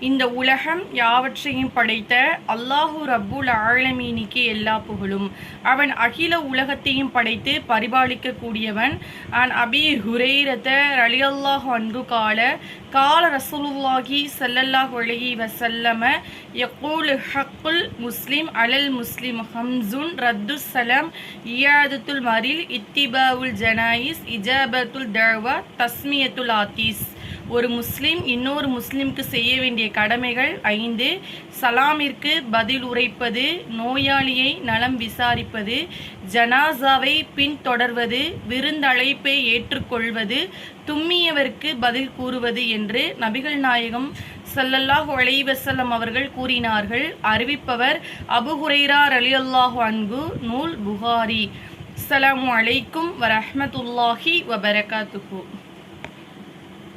இந்த உலகம் யாவற்றையும் படைத்த அல்லாஹு ரப்புல் ஆழமீனிக்கு எல்லா புகழும். அவன் அகில உலகத்தையும் படைத்து பரிபாலிக்க கூடியவன் அன் அபி ஹுரேரத அலி அல்லாஹ் அன்கு கால கால ரசூலுல்லாஹி சல்லல்லாஹ் அலைஹி வசல்லம யக்கூல் ஹக்குல் முஸ்லிம் அலல் முஸ்லிம் ஹம்சுன் ரத்து சலம் இயாதத்துல் மரில் இத்திபாவுல் ஜனாயிஸ் இஜாபத்துல் தர்வா தஸ்மியத்துல் ஆத்தீஸ். ஒரு முஸ்லிம் இன்னொரு முஸ்லிம்க்கு செய்ய வேண்டிய கடமைகள் ஐந்து சலாமிற்கு பதில் உரைப்பது நோயாளியை நலம் விசாரிப்பது ஜனாசாவை பின்தொடர்வது விருந்தழைப்பை ஏற்றுக்கொள்வது தும்மியவருக்கு பதில் கூறுவது என்று நபிகள் நாயகம் சல்லல்லாஹு அலைவசல்லம் அவர்கள் கூறினார்கள். அறிவிப்பவர் அபு அலி அல்லாஹு அன்பு நூல் புகாரி. அஸ்லாம் அலைக்கும் வரஹ்மத்துல்லாஹி வபரகாத்துஹு.